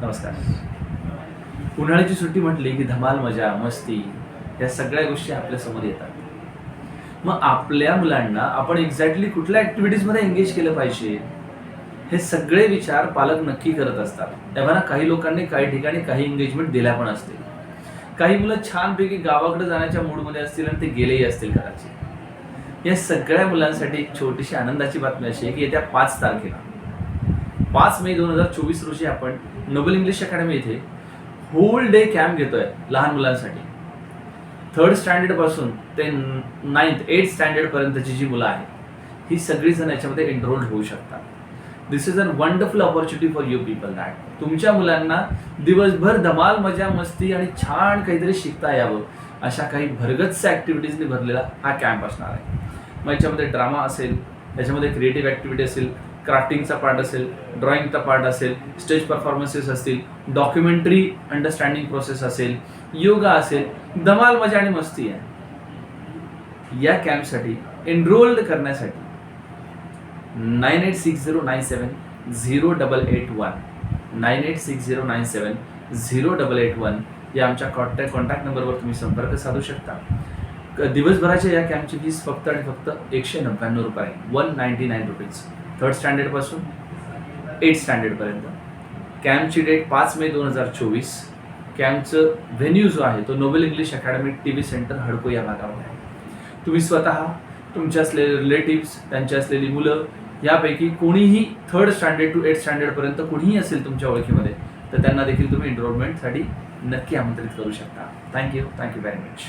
नमस्कार. उन्हाळ्याची सुट्टी म्हटली की धमाल मजा मस्ती या सगळ्या गोष्टी आपल्यासमोर येतात. मग आपल्या मुलांना आपण एक्झॅक्टली कुठल्या ॲक्टिव्हिटीजमध्ये एंगेज केलं पाहिजे हे सगळे विचार पालक नक्की करत असतात. तेव्हा काही लोकांनी काही ठिकाणी काही एंगेजमेंट दिल्या पण असतील. काही मुलं छानपैकी गावाकडे जाण्याच्या मूडमध्ये असतील आणि ते गेलेही असतील कदाचित. या सगळ्या मुलांसाठी एक छोटीशी आनंदाची बातमी अशी आहे की येत्या पाच तारखेला पाच मे दोन हजार चोवीस रोजी आपण नोबल इंग्लिश अकॅडमी इथे होल डे कॅम्प घेतोय लहान मुलांसाठी. थर्ड स्टँडर्डपासून ते नाईन्थ एट स्टँडर्डपर्यंतची जी मुलं आहेत ही सगळीजण याच्यामध्ये एनरोल्ड होऊ शकतात. This is a wonderful opportunity for you people that तुमच्या मुलांना दिवसभर धमाल मजा मस्ती आणि छान काहीतरी शिकता यावं अशा काही भरगच्च ॲक्टिव्हिटीजने भरलेला हा कॅम्प असणार आहे. मग याच्यामध्ये ड्रामा असेल याच्यामध्ये क्रिएटिव्ह ॲक्टिव्हिटी असेल क्राफ्टिंगचा पार्ट असेल ड्रॉइंगचा पार्ट असेल स्टेज परफॉर्मन्सेस असतील डॉक्युमेंटरी अंडरस्टँडिंग प्रोसेस असेल योगा असेल धमाल मजा आणि मस्ती आहे. या कॅम्पसाठी एनरोल्ड करण्यासाठी nine eight six zero nine seven zero double eight one nine eight six zero nine seven zero double eight one या आमच्या कॉन्टॅक्ट कॉन्टॅक्ट नंबरवर तुम्ही संपर्क साधू शकता. क- दिवसभराच्या या कॅम्पची फीस फक्त आणि फक्त एकशे नव्याण्णव रुपये आहे. One ninety nine rupees third स्टँडर्डपासून eight स्टँडर्डपर्यंत कॅम्पची डेट पाच मे दोन हजार चोवीस. कॅम्पचं व्हेन्यू जो आहे तो Nobel English academy T V centre Hudco या भागामध्ये आहे. तुम्ही स्वतः तुमचे असलेले रिलेटिव्स त्यांची असलेली मुलं यापैकी कोणीही थर्ड स्टँडर्ड टू एट स्टँडर्डपर्यंत कोणीही असेल तुमच्या ओळखीमध्ये तर त्यांना देखील तुम्ही एनरोलमेंटसाठी नक्की आमंत्रित करू शकता. Thank you thank you very much